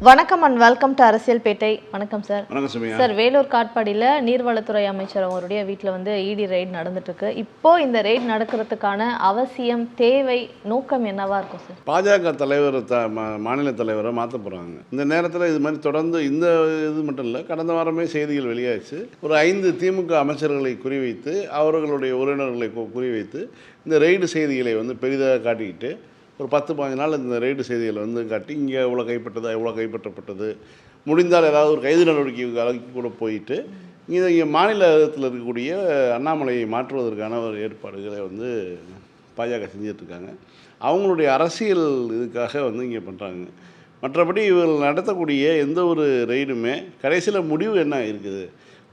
வணக்கம் and welcome to அரசியல் பேட்டை வணக்கம் சார் சார் வேலூர் காட்பாடியில் நீர்வளத்துறை அமைச்சர் அவருடைய வீட்டில் வந்து இடி ரெய்ட் நடந்துட்டு இருக்கு இப்போ இந்த ரெய்ட் நடக்கிறதுக்கான அவசியம் தேவை நோக்கம் என்னவா இருக்கும் சார் பாஜக தலைவர் த மாநில தலைவரை மாற்ற போகிறாங்க இந்த நேரத்தில் இது மாதிரி தொடர்ந்து இந்த இது மட்டும் இல்லை கடந்த வாரமே செய்திகள் வெளியாச்சு ஒரு ஐந்து திமுக அமைச்சர்களை குறிவைத்து அவர்களுடைய உறவினர்களை குறிவைத்து இந்த ரெய்டு செய்திகளை வந்து பெரிதாக காட்டிக்கிட்டு ஒரு பத்து பதினஞ்சு நாள் இந்த ரெய்டு செய்திகளை வந்து காட்டி இங்கே இவ்வளோ கைப்பட்டது எவ்வளோ கைப்பற்றப்பட்டது. முடிந்தால் ஏதாவது ஒரு கைது நடவடிக்கை அளவுக்கு கூட போயிட்டு இங்கே இங்கே மாநிலத்தில் இருக்கக்கூடிய அண்ணாமலையை மாற்றுவதற்கான ஒரு ஏற்பாடுகளை வந்து பாஜக செஞ்சிட்ருக்காங்க. அவங்களுடைய அரசியல் இதுக்காக வந்து இங்கே பண்ணுறாங்க மற்றபடி இவர்கள் நடத்தக்கூடிய எந்த ஒரு ரெய்டுமே கடைசியில் முடிவு என்ன இருக்குது?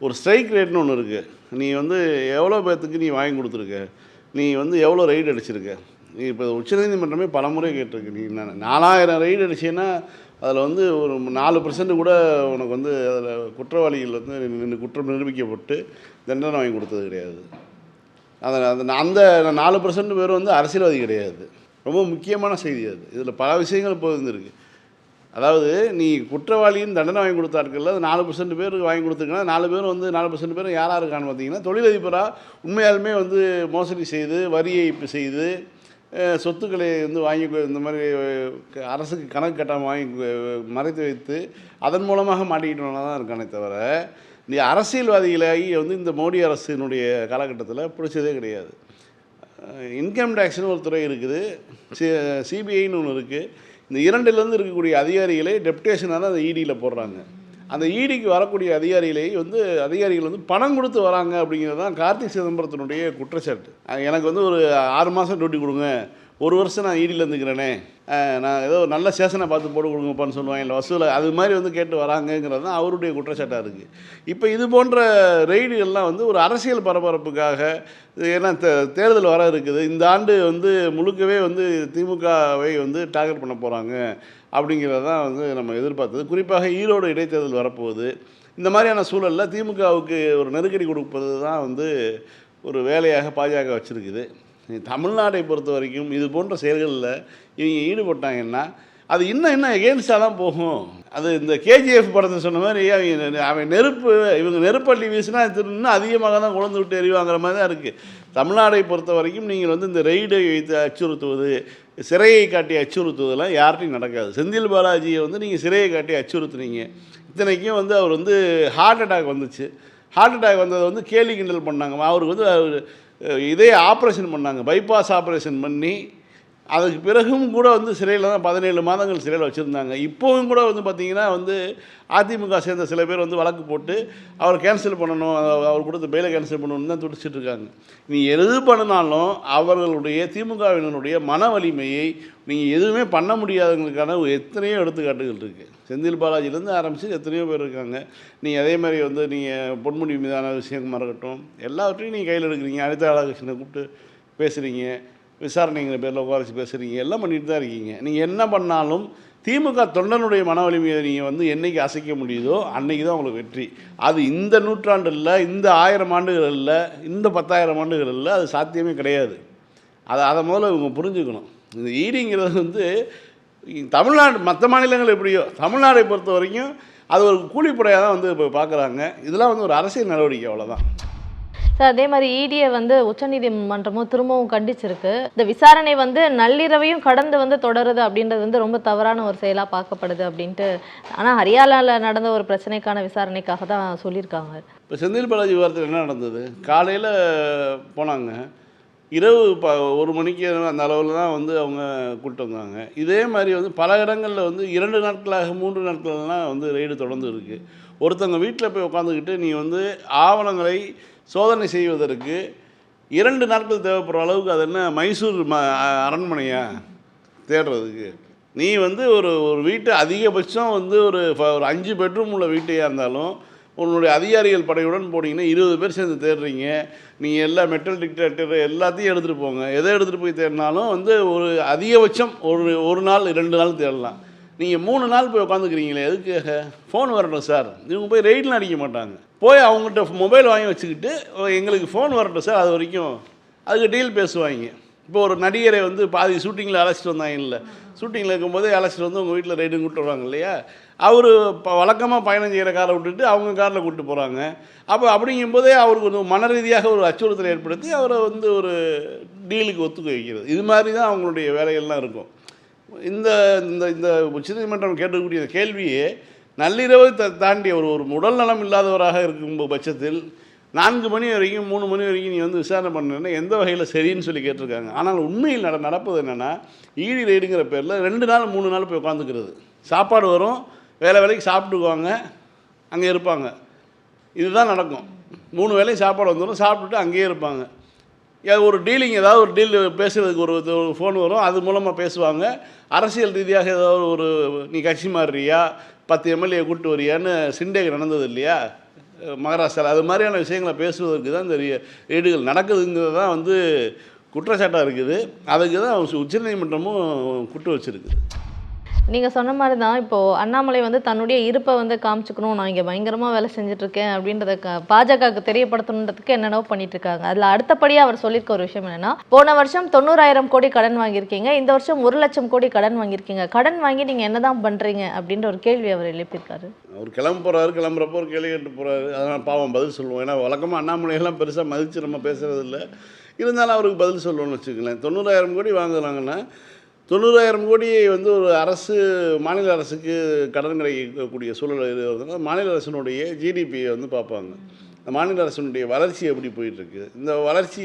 ஒரு ஸ்ட்ரைக் ரேட்னு ஒன்று இருக்குது நீ வந்து எவ்வளோ பேர்த்துக்கு நீ வாங்கி கொடுத்துருக்க? நீ வந்து எவ்வளோ ரைடு அடிச்சிருக்க? நீ இப்போ உச்சநீதிமன்றமே பலமுறை கேட்டிருக்கு. நீ நாலாயிரம் ரைடு அடிச்சேன்னா அதில் வந்து ஒரு நாலு பர்சன்ட் கூட உனக்கு வந்து அதில் குற்றவாளிகள் வந்து நின்று குற்றம் நிரூபிக்கப்பட்டு தண்டனை வாங்கி கொடுத்தது கிடையாது. அந்த அந்த அந்த நாலு பர்சன்ட் பேர் வந்து அரசியல்வாதி கிடையாது. ரொம்ப முக்கியமான செய்தி அது. இதில் பல விஷயங்கள் இப்போ இருந்திருக்கு. அதாவது நீ குற்றவாளியின் தண்டனை வாங்கி கொடுத்தாருக்குல்ல அது நாலு பர்சன்ட் பேருக்கு வாங்கி கொடுத்துருக்கனா நாலு பேர் வந்து நாலு பர்சன்ட் பேர் யாராக இருக்கான்னு பார்த்தீங்கன்னா தொழிலதிபராக உண்மையாலுமே வந்து மோசடி செய்து வரி ஏய்ப்பு செய்து சொத்துக்களை வந்து வாங்கி கொ- இந்த மாதிரி அரசுக்கு கணக்கு கட்டாமல் வாங்கி மறைத்து வைத்து அதன் மூலமாக மாட்டிக்கிட்டவனா தான் இருக்கானே தவிர நீ அரசியல்வாதிகளாகி வந்து இந்த மோடி அரசினுடைய காலகட்டத்தில் பிடிச்சதே கிடையாது. இன்கம் டேக்ஸ்னு ஒரு துறை இருக்குது. சி சிபிஐன்னு ஒன்று இருக்குது இந்த இரண்டிலேருந்து இருக்கக்கூடிய அதிகாரிகளை டெப்டேஷனாக தான் அந்த இடியில் போடுறாங்க. அந்த இடிக்கு வரக்கூடிய அதிகாரிகளை வந்து அதிகாரிகள் வந்து பணம் கொடுத்து வராங்க அப்படிங்கிறது தான் கார்த்திக் சிதம்பரத்தினுடைய குற்றச்சாட்டு. எனக்கு வந்து ஒரு ஆறு மாதம் டியூட்டி கொடுங்க. ஒரு வருஷம் நான் ஈடியில் இருந்துக்கிறேனே. நான் ஏதோ ஒரு நல்ல சேஷனை பார்த்து போட்டு கொடுங்கப்பான்னு சொல்லுவாங்க. இல்லை வசூலை அது மாதிரி வந்து கேட்டு வராங்கங்கிறது தான் அவருடைய குற்றச்சாட்டாக இருக்குது இப்போ இது போன்ற ரெய்டுகள்லாம் வந்து ஒரு அரசியல் பரபரப்புக்காக ஏன்னா தே- தேர்தல் வர இருக்குது. இந்த ஆண்டு வந்து முழுக்கவே வந்து திமுகவை வந்து டார்கெட் பண்ண போகிறாங்க அப்படிங்கிறதான் வந்து நம்ம எதிர்பார்த்தது. குறிப்பாக ஈரோடு இடைத்தேர்தல் வரப்போகுது. இந்த மாதிரியான சூழலில் திமுகவுக்கு ஒரு நெருக்கடி கொடுப்பது தான் வந்து ஒரு வேலையாக பாஜக வச்சுருக்குது. தமிழ்நாட்டை பொறுத்த வரைக்கும் இது போன்ற செயல்களில் இவங்க ஈடுபட்டாங்கன்னா அது இன்னும் இன்னும் எகேன்ஸ்டாக தான் போகும். அது இந்த கேஜிஎஃப் படத்தை சொன்ன மாதிரி அவங்க அவன் நெருப்பு இவங்க நெருப்பள்ளி வீசினா இன்னும் அதிகமாக தான் குழந்து விட்டு எறிவாங்கிற மாதிரி தான் இருக்குது தமிழ்நாடை பொறுத்த வரைக்கும் நீங்கள் வந்து இந்த ரெய்டை வைத்து அச்சுறுத்துவது சிறையை காட்டி அச்சுறுத்துவதெல்லாம் யார்ட்டையும் நடக்காது. செந்தில் பாலாஜியை வந்து நீங்கள் சிறையை காட்டி அச்சுறுத்துனீங்க. இத்தனைக்கும் வந்து அவர் வந்து ஹார்ட் அட்டாக் வந்துச்சு. ஹார்ட் அட்டாக் வந்ததை வந்து கேலி கிண்டல் பண்ணாங்க. அவருக்கு வந்து அவர் இதே ஆப்ரேஷன் பண்ணாங்க. பைபாஸ் ஆப்ரேஷன் பண்ணி அதுக்கு பிறகும் கூட வந்து சிறையில் தான் பதினேழு மாதங்கள் சிறையில் வச்சுருந்தாங்க. இப்போவும் கூட வந்து பார்த்திங்கன்னா வந்து அதிமுக சேர்ந்த சில பேர் வந்து வழக்கு போட்டு அவர் கேன்சல் பண்ணணும் அவர் கொடுத்த பெயிலை கேன்சல் பண்ணணும்னு தான் துடிச்சிட்டு இருக்காங்க. எது பண்ணினாலும் அவர்களுடைய திமுகவினருடைய மன வலிமையை நீங்கள் எதுவுமே பண்ண முடியாதவங்களுக்கான ஒரு எத்தனையோ எடுத்துக்காட்டுகள் இருக்குது செந்தில் பாலாஜிலேருந்து ஆரம்பித்து எத்தனையோ பேர் இருக்காங்க. நீங்கள் அதே மாதிரி வந்து நீங்கள் பொன்முடி மீதான விஷயமாக இருக்கட்டும் எல்லாவற்றையும் நீங்கள் கையில் எடுக்கிறீங்க. அனிதா ராதாகிருஷ்ணனை கூப்பிட்டு பேசுகிறீங்க விசாரணைங்கிற பேரில் உட்கார பேசுகிறீங்க எல்லாம் பண்ணிட்டு தான் இருக்கீங்க. நீங்கள் என்ன பண்ணாலும் திமுக தொண்டனுடைய மன வலிமையை நீங்கள் வந்து என்னைக்கு அசைக்க முடியுதோ அன்னைக்கு தான் உங்களுக்கு வெற்றி. அது இந்த நூற்றாண்டில் இந்த ஆயிரம் ஆண்டுகள் இல்லை இந்த பத்தாயிரம் ஆண்டுகளில் அது சாத்தியமே கிடையாது. அதை அதை முதல்ல இவங்க புரிஞ்சுக்கணும். இந்த ஈடிங்கிறது வந்து தமிழ்நாடு மற்ற மாநிலங்கள் எப்படியோ தமிழ்நாடை பொறுத்த வரைக்கும் அது ஒரு கூலிப்படையாக தான் வந்து இப்போ பார்க்குறாங்க இதெல்லாம் வந்து ஒரு அரசியல் நடவடிக்கை அவ்வளோதான் சார் அதே மாதிரி இடியை வந்து உச்சநீதிமன்றமும் திரும்பவும் கண்டிச்சிருக்கு. இந்த விசாரணை வந்து நள்ளிரவையும் கடந்து வந்து தொடருது அப்படின்றது வந்து ரொம்ப தவறான ஒரு செயலாக பார்க்கப்படுது அப்படின்ட்டு ஆனால் ஹரியானாவில் நடந்த ஒரு பிரச்சனைக்கான விசாரணைக்காக தான் சொல்லியிருக்காங்க. இப்போ செந்தில் பாலாஜி விவரத்தில் என்ன நடந்தது? காலையில் போனாங்க. இரவு ப ஒரு மணிக்கு அந்த அளவில் தான் வந்து அவங்க கூப்பிட்டு வந்தாங்க. இதே மாதிரி வந்து பல இடங்களில் வந்து இரண்டு நாட்களாக மூன்று நாட்கள்லாம் வந்து ரெய்டு தொடர்ந்து இருக்குது ஒருத்தவங்க வீட்டில் போய் உட்காந்துக்கிட்டு நீ வந்து ஆவணங்களை சோதனை செய்வதற்கு இரண்டு நாட்கள் தேவைப்படுற அளவுக்கு அது என்ன மைசூர் ம அரண்மனையா தேடுறதுக்கு? நீ வந்து ஒரு ஒரு வீட்டை அதிகபட்சம் வந்து ஒரு ஒரு அஞ்சு பெட்ரூம் உள்ள வீட்டையாக இருந்தாலும் உன்னுடைய அதிகாரிகள் படையுடன் போனீங்கன்னா இருபது பேர் சேர்ந்து தேடுறீங்க. நீங்கள் எல்லா மெட்டல் டிக்டேட்டர் எல்லாத்தையும் எடுத்துகிட்டு போங்க. எதை எடுத்துகிட்டு போய் தேடினாலும் வந்து ஒரு அதிகபட்சம் ஒரு ஒரு நாள் ரெண்டு நாள் தேடலாம். நீங்கள் மூணு நாள் போய் உட்காந்துக்கிறீங்களே எதுக்காக ஃபோன் வரட்டும் சார் இவங்க போய் ரெய்டெலாம் அடிக்க மாட்டாங்க. போய் அவங்ககிட்ட மொபைல் வாங்கி வச்சுக்கிட்டு எங்களுக்கு ஃபோன் வரட்டும் சார் அது வரைக்கும் அதுக்கு டீல் பேசுவாங்க. இப்போ ஒரு நடிகரை வந்து பாதி ஷூட்டிங்கில் அழைச்சிட்டு வந்தாங்க இல்லை ஷூட்டிங்கில் இருக்கும்போதே அழைச்சிட்டு வந்து உங்கள் வீட்டில் ரைடுன்னு கூப்பிட்டு வருவாங்க இல்லையா? அவர் இப்போ வழக்கமாக பயணம் செய்கிற காரை விட்டுட்டு அவங்க காரில் கூப்பிட்டு போகிறாங்க அப்போ அப்படிங்கும்போதே அவருக்கு கொஞ்சம் மன ரீதியாக ஒரு அச்சுறுத்தலை ஏற்படுத்தி அவரை வந்து ஒரு டீலுக்கு ஒத்துக்க வைக்கிறது. இது மாதிரி தான் அவங்களுடைய வேலைகள்லாம் இருக்கும். இந்த இந்த இந்த உச்சநீதிமன்றம் கேட்கக்கூடிய கேள்வியே நள்ளிரவை த தாண்டி ஒரு ஒரு உடல் நலம் இல்லாதவராக இருக்கும் பட்சத்தில் நான்கு மணி வரைக்கும் மூணு மணி வரைக்கும் நீ வந்து விசாரணை பண்ணணுன்னா எந்த வகையில் சரின்னு சொல்லி கேட்டிருக்காங்க. ஆனால் உண்மையில் நட நடப்பது என்னென்னா ஈடி ரைடுங்கிற பேரில் ரெண்டு நாள் மூணு நாள் போய் உட்காந்துக்கிறது சாப்பாடு வரும் வேலை வேலைக்கு சாப்பிட்டுக்குவாங்க அங்கே இருப்பாங்க. இதுதான் நடக்கும். மூணு வேளையும் சாப்பாடு வந்துடும் சாப்பிட்டுட்டு அங்கேயே இருப்பாங்க. ஒரு டீலிங் ஏதாவது ஒரு டீல் பேசுகிறதுக்கு ஒரு ஒரு ஃபோன் வரும் அது மூலமாக பேசுவாங்க. அரசியல் ரீதியாக ஏதாவது ஒரு நீ கட்சி மாறுறியா? பத்து எம்எல்ஏ கூட்டு வரியான்னு சிண்டேக் நடந்தது இல்லையா? மகாராஷ்டிரா அது மாதிரியான விஷயங்களை பேசுவதற்கு தான் இந்த ரீடுகள் நடக்குதுங்கிறது தான் வந்து குற்றச்சாட்டாக இருக்குது. அதுக்கு தான் உச்சநீதிமன்றமும் குட்டு வச்சுருக்குது. நீங்கள் சொன்ன மாதிரி தான் இப்போது அண்ணாமலை வந்து தன்னுடைய இருப்பை வந்து காமிச்சுக்கணும் நான் இங்கே பயங்கரமாக வேலை செஞ்சுட்டு அப்படின்றத க- பாஜகவுக்கு தெரியப்படுத்தணுன்றதுக்கு என்னென்னவோ பண்ணிட்டு இருக்காங்க அடுத்தபடியாக அவர் சொல்லியிருக்க ஒரு விஷயம் என்னன்னா போன வருஷம் தொண்ணூறாயிரம் கோடி கடன் வாங்கியிருக்கீங்க இந்த வருஷம் ஒரு லட்சம் கோடி கடன் வாங்கியிருக்கீங்க. கடன் வாங்கி நீங்க என்னதான் பண்ணுறீங்க அப்படின்ற ஒரு கேள்வி அவர் எழுப்பியிருக்காரு. அவர் கிளம்ப போகிறாரு கிளம்புறப்போ ஒரு கேள்வி கேட்டு போகிறாரு அதனால் பாவம் பதில் சொல்லுவோம். ஏன்னா வழக்கமாக அண்ணாமலையெல்லாம் பெருசாக மதித்து நம்ம பேசுகிறது இல்லை இருந்தாலும் அவருக்கு பதில் சொல்லணும்னு வச்சுக்கங்களேன். தொண்ணூறாயிரம் கோடி வாங்குறாங்கன்னா தொண்ணூறாயிரம் கோடியை வந்து ஒரு அரசு மாநில அரசுக்கு கடன் கிடைக்கக்கூடிய சூழல் இது வருதுன்னா மாநில அரசினுடைய ஜிடிபியை வந்து பார்ப்பாங்க. இந்த மாநில அரசினுடைய வளர்ச்சி எப்படி போயிட்டுருக்கு? இந்த வளர்ச்சி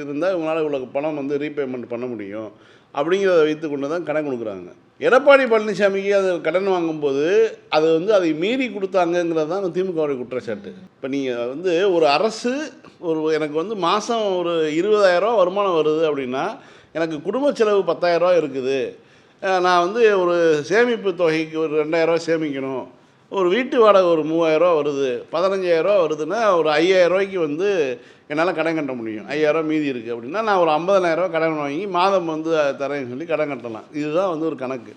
இருந்தால் இவங்களால் இவ்வளோ பணம் வந்து ரீபேமெண்ட் பண்ண முடியும் அப்படிங்கிறத வைத்து கொண்டு தான் கடன் கொடுக்குறாங்க. எடப்பாடி பழனிசாமிக்கு அது கடன் வாங்கும்போது அது வந்து அதை மீறி கொடுத்தாங்கங்கிறது தான் திமுகவுடைய குற்றச்சாட்டு. இப்போ நீங்கள் வந்து ஒரு அரசு ஒரு எனக்கு வந்து மாதம் ஒரு இருபதாயிரரூவா வருமானம் வருது அப்படின்னா எனக்கு குடும்ப செலவு பத்தாயிரரூவா இருக்குது. நான் வந்து ஒரு சேமிப்பு தொகைக்கு ஒரு ரெண்டாயிரரூவா சேமிக்கணும். ஒரு வீட்டு வாடகை ஒரு மூவாயிரரூவா வருது. பதினஞ்சாயிரரூவா வருதுன்னா ஒரு ஐயாயிரரூவாய்க்கு வந்து என்னால் கடன் கட்ட முடியும். ஐயாயிரரூவா மீதி இருக்குது அப்படின்னா நான் ஒரு ஐம்பதனாயிரரூவா கடன் வாங்கி மாதம் வந்து தரேன்னு சொல்லி கடன் கட்டலாம். இதுதான் வந்து ஒரு கணக்கு.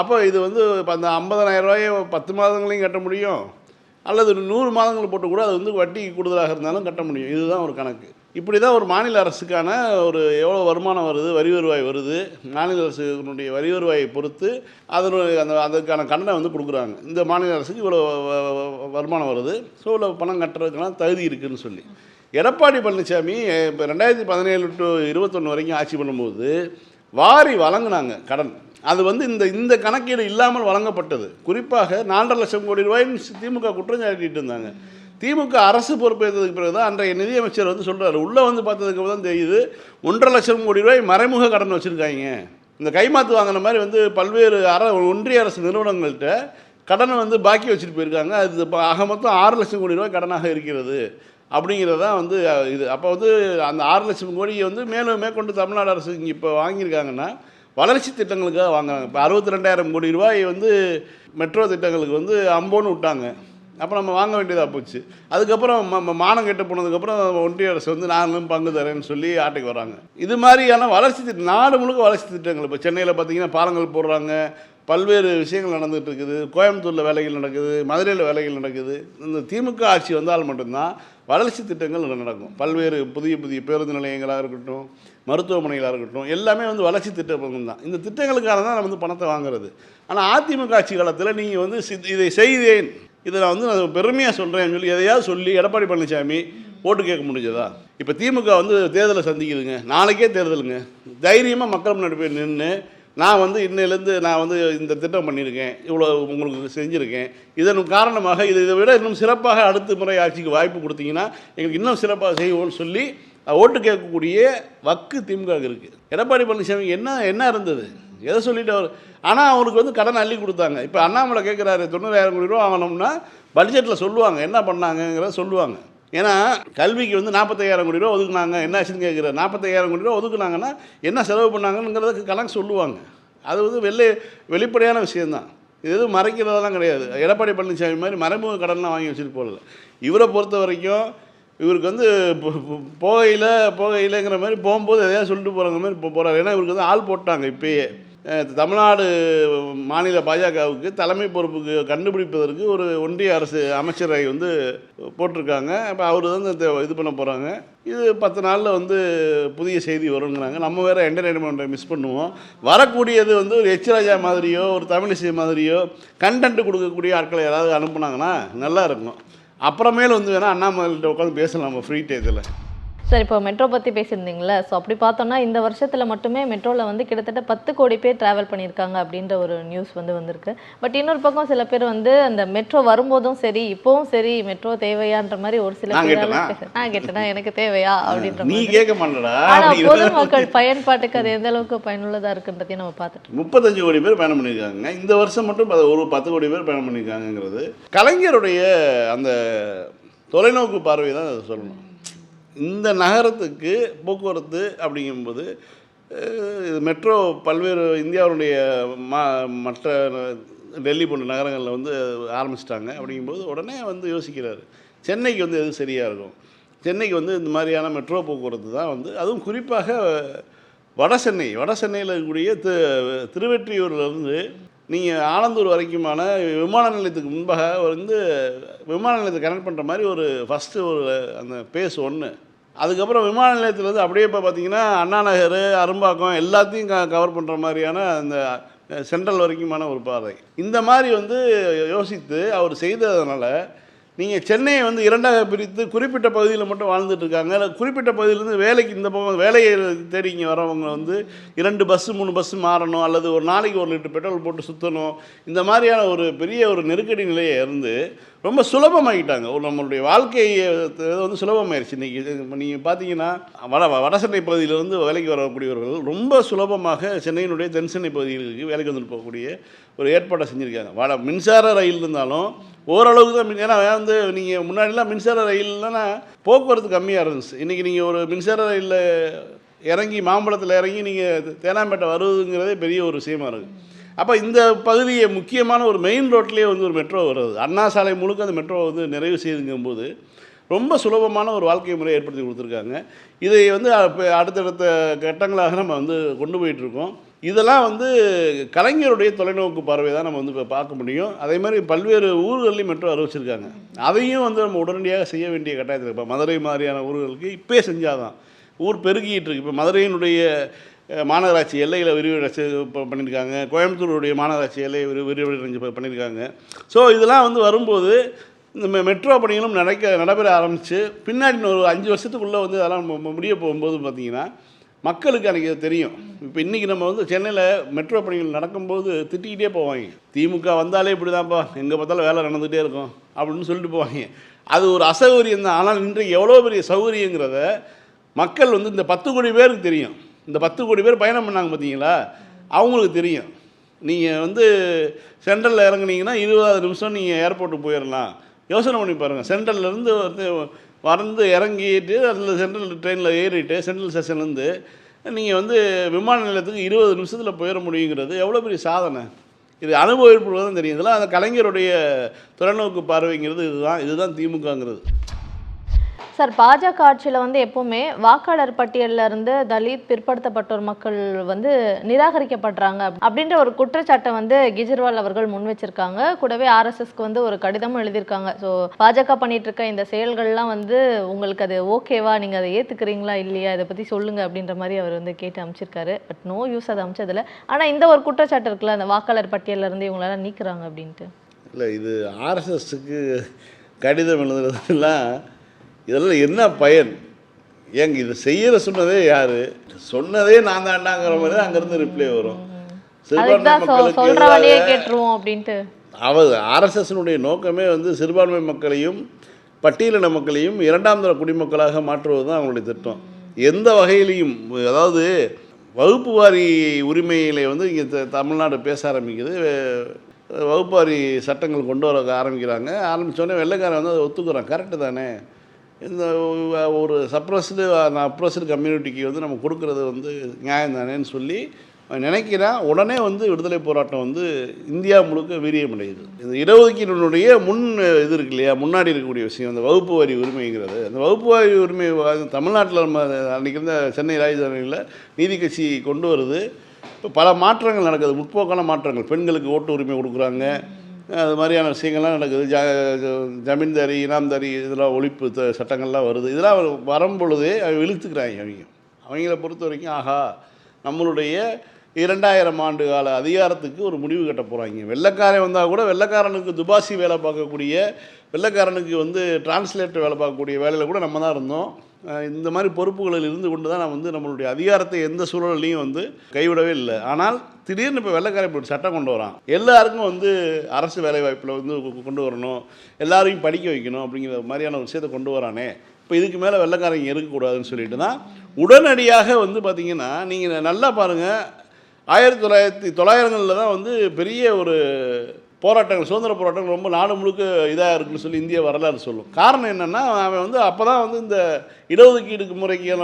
அப்போ இது வந்து இப்போ அந்த ஐம்பதனாயிரரூவாயை பத்து மாதங்களையும் கட்ட முடியும். அல்லது ஒரு நூறு மாதங்கள் போட்டு கூட அது வந்து வட்டி கூடுதலாக இருந்தாலும் கட்ட முடியும். இதுதான் ஒரு கணக்கு. இப்படி தான் ஒரு மாநில அரசுக்கான ஒரு எவ்வளோ வருமானம் வருது வரி வருவாய் வருது. மாநில அரசுனுடைய வரி வருவாயை பொறுத்து அதனுடைய அந்த அதுக்கான கடனை வந்து கொடுக்குறாங்க. இந்த மாநில அரசுக்கு இவ்வளோ வருமானம் வருது. ஸோ இவ்வளோ பணம் கட்டுறதுக்கெல்லாம் தகுதி இருக்குதுன்னு சொல்லி. எடப்பாடி பழனிசாமி இப்போ ரெண்டாயிரத்தி பதினேழு டு இருபத்தொன்று வரைக்கும் ஆட்சி பண்ணும்போது வாரி வழங்கினாங்க கடன். அது வந்து இந்த இந்த கணக்கீடு இல்லாமல் வழங்கப்பட்டது. குறிப்பாக நாலரை லட்சம் கோடி ரூபாய்ன்னு திமுக குற்றம் சாட்டிட்டு இருந்தாங்க. திமுக அரசு பொறுப்பேற்றதுக்கு பிறகு தான் அன்றைய நிதியமைச்சர் வந்து சொல்கிறார் உள்ளே வந்து பார்த்ததுக்கு தான் தெரியுது ஒன்றரை லட்சம் கோடி ரூபாய் மறைமுக கடன் வச்சுருக்காங்க. இந்த கைமாத்து வாங்கின மாதிரி வந்து பல்வேறு அர ஒன்றிய அரசு நிறுவனங்கள்கிட்ட கடனை வந்து பாக்கி வச்சுட்டு போயிருக்காங்க. அது இப்போ ஆக மொத்தம் ஆறு லட்சம் கோடி ரூபாய் கடனாக இருக்கிறது. அப்படிங்கிறது தான் வந்து இது. அப்போ வந்து அந்த ஆறு லட்சம் கோடியை வந்து மேலும் மேற்கொண்டு தமிழ்நாடு அரசு இங்கே இப்போ வாங்கியிருக்காங்கன்னா வளர்ச்சி திட்டங்களுக்காக வாங்குறாங்க. இப்போ அறுபத்தி ரெண்டாயிரம் கோடி ரூபாய் வந்து மெட்ரோ திட்டங்களுக்கு வந்து அம்போன்னு விட்டாங்க. அப்போ நம்ம வாங்க வேண்டியதாக போச்சு. அதுக்கப்புறம் மானம் கெட்டு போனதுக்கப்புறம் ஒன்றிய அரசு வந்து நானும் பங்கு தரேன்னு சொல்லி ஆட்டைக்கு வராங்க. இது மாதிரியான வளர்ச்சி திட்டம் நாடு முழுக்க வளர்ச்சி திட்டங்கள். இப்போ சென்னையில் பார்த்தீங்கன்னா பாலங்கள் போடுறாங்க. பல்வேறு விஷயங்கள் நடந்துகிட்டு இருக்குது. கோயம்புத்தூரில் வேலைகள் நடக்குது. மதுரையில் வேலைகள் நடக்குது. இந்த திமுக ஆட்சி வந்தால் மட்டும்தான் வளர்ச்சி திட்டங்கள் நடக்கும். பல்வேறு புதிய புதிய பேருந்து நிலையங்களாக இருக்கட்டும் மருத்துவமனைகளாக இருக்கட்டும் எல்லாமே வந்து வளர்ச்சி திட்டம் தான். இந்த திட்டங்களுக்காக தான் நம்ம வந்து பணத்தை வாங்குறது. ஆனால் அதிமுக ஆட்சி காலத்தில் நீங்கள் வந்து சித்- இதை செய்தேன். இதை நான் வந்து நான் பெருமையாக சொல்கிறேன்னு சொல்லி எதையாவது சொல்லி எடப்பாடி பழனிசாமி ஓட்டு கேட்க முடிஞ்சதா? இப்போ திமுக வந்து தேர்தலை சந்திக்குதுங்க. நாளைக்கே தேர்தலுங்க. தைரியமாக மக்கள் முன்னாடி போய் நின்று நான் வந்து இன்னையிலேருந்து நான் வந்து இந்த திட்டம் பண்ணியிருக்கேன் இவ்வளோ உங்களுக்கு செஞ்சுருக்கேன். இதன் காரணமாக இது இதை விட இன்னும் சிறப்பாக அடுத்த முறை ஆட்சிக்கு வாய்ப்பு கொடுத்தீங்கன்னா எங்களுக்கு இன்னும் சிறப்பாக செய்வோம்னு சொல்லி ஓட்டு கேட்கக்கூடிய வக்கு திமுக இருக்குது எடப்பாடி பழனிசாமி என்ன என்ன இருந்தது? எதை சொல்லிட்டு அவர் ஆனால் அவருக்கு வந்து கடன் அள்ளி கொடுத்தாங்க. இப்போ அண்ணாமலை கேட்குறாரு தொண்ணூறாயிரம் கோடி ரூபா வாங்கணும்னா பட்ஜெட்டில் சொல்லுவாங்க. என்ன பண்ணாங்கங்கிறத சொல்லுவாங்க. ஏன்னா கல்விக்கு வந்து நாற்பத்தையாயிரம் கோடி ரூபா ஒதுக்குனாங்க. என்ன ஆச்சுன்னு கேட்குறாரு நாற்பத்தையாயிரம் கோடி ரூபா ஒதுக்குனாங்கன்னா என்ன செலவு பண்ணாங்கங்கிறதுக்கு கணக்கு சொல்லுவாங்க. அது வந்து வெள்ளை வெளிப்படையான விஷயம்தான். இது எதுவும் மறைக்கிறதெல்லாம் கிடையாது. எடப்பாடி பழனிசாமி மாதிரி மறைமுக கடன்லாம் வாங்கி வச்சுட்டு போகல. இவரை பொறுத்த வரைக்கும் இவருக்கு வந்து போகையில் போகையிலங்கிற மாதிரி போகும்போது எதையாவது சொல்லிட்டு போகிற மாதிரி போகிறாரு ஏன்னா இவருக்கு வந்து ஆள் போட்டாங்க இப்பயே. தமிழ்நாடு மாநில பாஜகவுக்கு தலைமை பொறுப்புக்கு கண்டுபிடிப்பதற்கு ஒரு ஒன்றிய அரசு அமைச்சரை வந்து போட்டிருக்காங்க. இப்போ அவர் தான் இந்த இது பண்ண போகிறாங்க இது பத்து நாளில் வந்து புதிய செய்தி வருங்கிறாங்க. நம்ம வேறு என்டர்டெயின்மெண்ட்டை மிஸ் பண்ணுவோம். வரக்கூடியது வந்து ஒரு எச் ராஜா மாதிரியோ ஒரு தமிழிசை மாதிரியோ கண்டென்ட் கொடுக்கக்கூடிய ஆட்களை யாராவது அனுப்புனாங்கன்னா நல்லா இருக்கும். அப்புறமேல் வந்து வேணால் அண்ணாமலைகிட்ட உட்காந்து பேசலாம் நம்ம ஃப்ரீ டயத்தில் சார் இப்போ மெட்ரோ பற்றி பேசியிருந்தீங்களே ஸோ அப்படி பார்த்தோம்னா இந்த வருஷத்தில் மட்டுமே மெட்ரோவில் வந்து கிட்டத்தட்ட பத்து கோடி பேர் ட்ராவல் பண்ணியிருக்காங்க அப்படின்ற ஒரு நியூஸ் வந்து வந்திருக்கு. பட் இன்னொரு பக்கம் சில பேர் வந்து அந்த மெட்ரோ வரும்போதும் சரி இப்போவும் சரி மெட்ரோ தேவையான்ற மாதிரி ஒரு சில நான் பேரெல்லாம் கேட்டேனா? பேச- நான் கேட்டேனா? எனக்கு தேவையா? அப்படின்ற நீ கேட்க மாட்டடா ஆனா பொதுமக்கள் பயன்பாட்டுக்கு அது எந்த அளவுக்கு பயனுள்ளதா இருக்குன்றதையும் நம்ம பார்த்துட்டு. முப்பத்தஞ்சு கோடி பேர் பயணம் பண்ணியிருக்காங்க. இந்த வருஷம் மட்டும் ஒரு பத்து கோடி பேர் பயணம் பண்ணியிருக்காங்கங்கிறது கலைஞருடைய அந்த தொலைநோக்கு பார்வை தான் அதை சொல்லணும். இந்த நகரத்துக்கு போக்குவரத்து அப்படிங்கும்போது இது மெட்ரோ பல்வேறு இந்தியாவுடைய மா மற்ற டெல்லி போன்ற நகரங்களில் வந்து ஆரம்பிச்சிட்டாங்க அப்படிங்கும்போது உடனே வந்து யோசிக்கிறாரு. சென்னைக்கு வந்து எது சரியாக இருக்கும். சென்னைக்கு வந்து இந்த மாதிரியான மெட்ரோ போக்குவரத்து தான் வந்து அதுவும் குறிப்பாக வட சென்னை. வட சென்னையில் இருக்கக்கூடிய தி திருவெற்றியூர்லேருந்து நீங்கள் ஆலந்தூர் வரைக்குமான விமான நிலையத்துக்கு முன்பாக வந்து விமான நிலையத்தை கனெக்ட் பண்ணுற மாதிரி ஒரு ஃபஸ்ட்டு ஒரு அந்த பேஸ் ஒன்று அதுக்கப்புறம் விமான நிலையத்துலேருந்து அப்படியே இப்போ பார்த்தீங்கன்னா அண்ணா நகர் அரும்பாக்கம் எல்லாத்தையும் க கவர் பண்ணுற மாதிரியான அந்த சென்ட்ரல் வரைக்குமான ஒரு பாதை. இந்த மாதிரி வந்து யோசித்து அவர் செய்ததுனால நீங்கள் சென்னையை வந்து இரண்டாக பிரித்து குறிப்பிட்ட பகுதியில் மட்டும் வாழ்ந்துட்டு இருக்காங்க. இல்ல குறிப்பிட்ட பகுதியிலேருந்து வேலைக்கு இந்த பக்கம் வேலையை தேடி இங்கே வரவங்க வந்து இரண்டு பஸ்ஸு மூணு பஸ்ஸு மாறணும் அல்லது ஒரு நாளைக்கு ஒரு லிட்டர் பெட்ரோல் போட்டு சுற்றணும் இந்த மாதிரியான ஒரு பெரிய ஒரு நெருக்கடி நிலையை இருந்து ரொம்ப சுலபமாகிட்டாங்க ஒரு நம்மளுடைய வாழ்க்கையை வந்து சுலபமாயிருச்சு. இன்றைக்கி நீங்கள் பார்த்தீங்கன்னா வட வடசென்னை பகுதியிலிருந்து வேலைக்கு வரக்கூடியவர்கள் ரொம்ப சுலபமாக சென்னையினுடைய தென் சென்னை பகுதிகளுக்கு வேலைக்கு வந்துட்டு போகக்கூடிய ஒரு ஏற்பாடை செஞ்சுருக்காங்க. வட மின்சார ரயில் இருந்தாலும் ஓரளவுக்கு தான் மின்- ஏன்னா வந்து நீங்கள் முன்னாடிலாம் மின்சார ரயில்லனா போக்குவரத்து கம்மியாக இருந்துச்சு. இன்றைக்கி நீங்கள் ஒரு மின்சார ரயிலில் இறங்கி மாம்பழத்தில் இறங்கி நீங்கள் தேனாம்பேட்டை வருவதுங்கிறதே பெரிய ஒரு விஷயமா இருக்குது அப்போ இந்த பகுதியை முக்கியமான ஒரு மெயின் ரோட்லேயே வந்து ஒரு மெட்ரோ வருது. அண்ணா சாலை முழுக்க அந்த மெட்ரோ வந்து நிறைவு செய்யுங்கும்போது ரொம்ப சுலபமான ஒரு வாழ்க்கை முறையை ஏற்படுத்தி கொடுத்துருக்காங்க. இதை வந்து அடுத்தடுத்த கட்டங்களாக நம்ம வந்து கொண்டு போயிட்டுருக்கோம் இதெல்லாம் வந்து கலைஞருடைய தொலைநோக்கு பார்வை தான் நம்ம வந்து இப்போ பார்க்க முடியும். அதே மாதிரி பல்வேறு ஊர்கள்லையும் மெட்ரோ அறிவிச்சிருக்காங்க. அதையும் வந்து நம்ம உடனடியாக செய்ய வேண்டிய கட்டாயத்தில் இப்போ மதுரை மாதிரியான ஊர்களுக்கு இப்போயே செஞ்சாதான். ஊர் பெருகிட்டு இருக்கு. இப்போ மதுரையினுடைய மாநகராட்சி எல்லையில் விரிவடை பண்ணியிருக்காங்க கோயம்புத்தூருடைய மாநகராட்சி எல்லையை விரி விரிவடைஞ்சு பண்ணியிருக்காங்க ஸோ இதெல்லாம் வந்து வரும்போது இந்த மெ- மெட்ரோ பணிகளும் நடக்க நடைபெற ஆரம்பித்து பின்னாடி இன்னும் ஒரு அஞ்சு வருஷத்துக்குள்ளே வந்து அதெல்லாம் முடிய போகும்போது பார்த்திங்கன்னா மக்களுக்கு அன்றைக்கி அது தெரியும். இப்போ இன்றைக்கி நம்ம வந்து சென்னையில் மெட்ரோ பணிகள் நடக்கும்போது திட்டிக்கிட்டே போவாங்க. திமுக வந்தாலே இப்படி தான்ப்பா எங்கே பார்த்தாலும் வேலை நடந்துகிட்டே இருக்கும் அப்படின்னு சொல்லிட்டு போவாங்க. அது ஒரு அசௌகரியம் தான். ஆனால் இன்றைக்கு எவ்வளோ பெரிய சௌகரியங்கிறத மக்கள் வந்து இந்த பத்து கோடி பேருக்கு தெரியும். இந்த பத்து கோடி பேர் பயணம் பண்ணாங்க பார்த்தீங்களா? அவங்களுக்கு தெரியும். நீங்கள் வந்து சென்ட்ரலில் இறங்குனீங்கன்னா இருபதாவது நிமிஷம் நீங்கள் ஏர்போர்ட்டுக்கு போயிடலாம் யோசனை பண்ணி பாருங்கள் சென்ட்ரல்லேருந்து வந்து வந்து இறங்கிட்டு அதில் சென்ட்ரல் ட்ரெயினில் ஏறிட்டு சென்ட்ரல் ஸ்டேஷன்லேருந்து நீங்கள் வந்து விமான நிலையத்துக்கு இருபது நிமிஷத்தில் போயிட முடியுங்கிறது எவ்வளோ பெரிய சாதனை? இது அனுபவம் தான் தெரியும். இதெல்லாம் அந்த கலைஞருடைய தொலைநோக்கு பார்வைங்கிறது இதுதான் இதுதான் திமுகங்கிறது. சார் பாஜக ஆட்சியில் வந்து எப்பவுமே வாக்காளர் பட்டியல்ல இருந்து தலித் பிற்படுத்தப்பட்டோர் மக்கள் வந்து நிராகரிக்கப்படுறாங்க அப்படின்ற ஒரு குற்றச்சாட்டை வந்து கெஜ்ரிவால் அவர்கள் முன் வச்சிருக்காங்க. கூடவே ஆர்எஸ்எஸ்க்கு வந்து ஒரு கடிதமும் எழுதியிருக்காங்க. ஸோ பாஜக பண்ணிட்டு இருக்க இந்த செயல்கள்லாம் வந்து உங்களுக்கு அது ஓகேவா? நீங்க அதை ஏத்துக்கிறீங்களா? இல்லையா? இதை பத்தி சொல்லுங்க அப்படின்ற மாதிரி அவர் வந்து கேட்டு அமைச்சிருக்காரு. பட் நோ யூஸ் அதை அமைச்சதில்ல. ஆனா இந்த ஒரு குற்றச்சாட்டு இருக்குல்ல அந்த வாக்காளர் பட்டியல்ல இருந்து இவங்களெல்லாம் நீக்குறாங்க அப்படின்ட்டு. இல்லை இது ஆர்எஸ்எஸ்க்கு கடிதம் எழுதுறதுலாம் இதெல்லாம் என்ன பயன்? ஏங்க இது செய்யற சொன்னதே யாரு? சொன்னதே நான் தாண்டாங்கிற மாதிரி தான் அங்கேருந்து ரிப்ளை வரும். அவர் ஆர்எஸ்எஸ்னுடைய நோக்கமே வந்து சிறுபான்மை மக்களையும் பட்டியலின மக்களையும் இரண்டாம் தர குடிமக்களாக மாற்றுவது தான் அவங்களுடைய திட்டம். எந்த வகையிலையும் அதாவது வகுப்பு வாரி உரிமையில வந்து இங்கே தமிழ்நாடு பேச ஆரம்பிக்குது. வகுப்பு வாரி சட்டங்கள் கொண்டு வர ஆரம்பிக்கிறாங்க. ஆரம்பித்தோடனே வெள்ளைக்காரன் வந்து அதை ஒத்துக்கிறான். கரெக்டு தானே? இந்த ஒரு சப்ரஸ்டு அப்ரஸ்டு கம்யூனிட்டிக்கு வந்து நம்ம கொடுக்கறது வந்து நியாயம் தானேன்னு சொல்லி நினைக்கிறேன். நினைக்கிறான் உடனே வந்து விடுதலை போராட்டம் வந்து இந்தியா முழுக்க வீரியமடையுது இந்த இடஒதுக்கீடுனுடைய முன் இது இருக்கு இல்லையா? முன்னாடி இருக்கக்கூடிய விஷயம் அந்த வகுப்பு வரி உரிமைங்கிறது. அந்த வகுப்பு வரி உரிமை தமிழ்நாட்டில் நம்ம அன்றைக்கி இருந்த சென்னை ராஜதானியில் நீதி கட்சி கொண்டு வருது. இப்போ பல மாற்றங்கள் நடக்குது. முற்போக்கான மாற்றங்கள். பெண்களுக்கு ஓட்டு உரிமை கொடுக்குறாங்க. அது மாதிரியான விஷயங்கள்லாம் நடக்குது. ஜ ஜமீன்தாரி இனாம்தாரி இதெல்லாம் ஒழிப்பு த- சட்டங்கள்லாம் வருது. இதெல்லாம் வரும் பொழுதே அவங்க இழுத்துக்கிறாங்க அவங்க அவங்கள பொறுத்த வரைக்கும் ஆஹா நம்மளுடைய இரண்டாயிரம் ஆண்டு கால அதிகாரத்துக்கு ஒரு முடிவு கட்ட போகிறாங்க வெள்ளைக்காரன் வந்தால் கூட வெள்ளைக்காரனுக்கு துபாசி வேலை பார்க்கக்கூடிய வெள்ளைக்காரனுக்கு வந்து டிரான்ஸ்லேட்டர் வேலை பார்க்கக்கூடிய வேலையில் கூட நம்ம தான் இருந்தோம். இந்த மாதிரி பொறுப்புகளில் இருந்து கொண்டு தான் நான் வந்து நம்மளுடைய அதிகாரத்தை எந்த சூழல்லையும் வந்து கைவிடவே இல்லை. ஆனால் திடீர்னு இப்போ வெள்ளக்காரன் இப்படி சட்டம் கொண்டு வரான். எல்லாருக்கும் வந்து அரசு வேலைவாய்ப்பில் வந்து கொண்டு வரணும். எல்லாரையும் படிக்க வைக்கணும் அப்படிங்கிற மாதிரியான ஒரு விஷயத்தை கொண்டு வரானே. இப்போ இதுக்கு மேலே வெள்ளக்காரங்க இருக்கக்கூடாதுன்னு சொல்லிட்டு தான் உடனடியாக வந்து பார்த்திங்கன்னா நீங்கள் நல்லா பாருங்கள் ஆயிரத்தி தொள்ளாயிரத்தி தொள்ளாயிரங்களில் தான் வந்து பெரிய ஒரு போராட்டங்கள் சுதந்திர போராட்டங்கள் ரொம்ப நாடு முழுக்க இதாக இருக்குன்னு சொல்லி இந்திய வரலாறு சொல்லும். காரணம் என்னென்னா அவன் வந்து அப்போ தான் வந்து இந்த இடஒதுக்கீடுக்கு முறைக்கு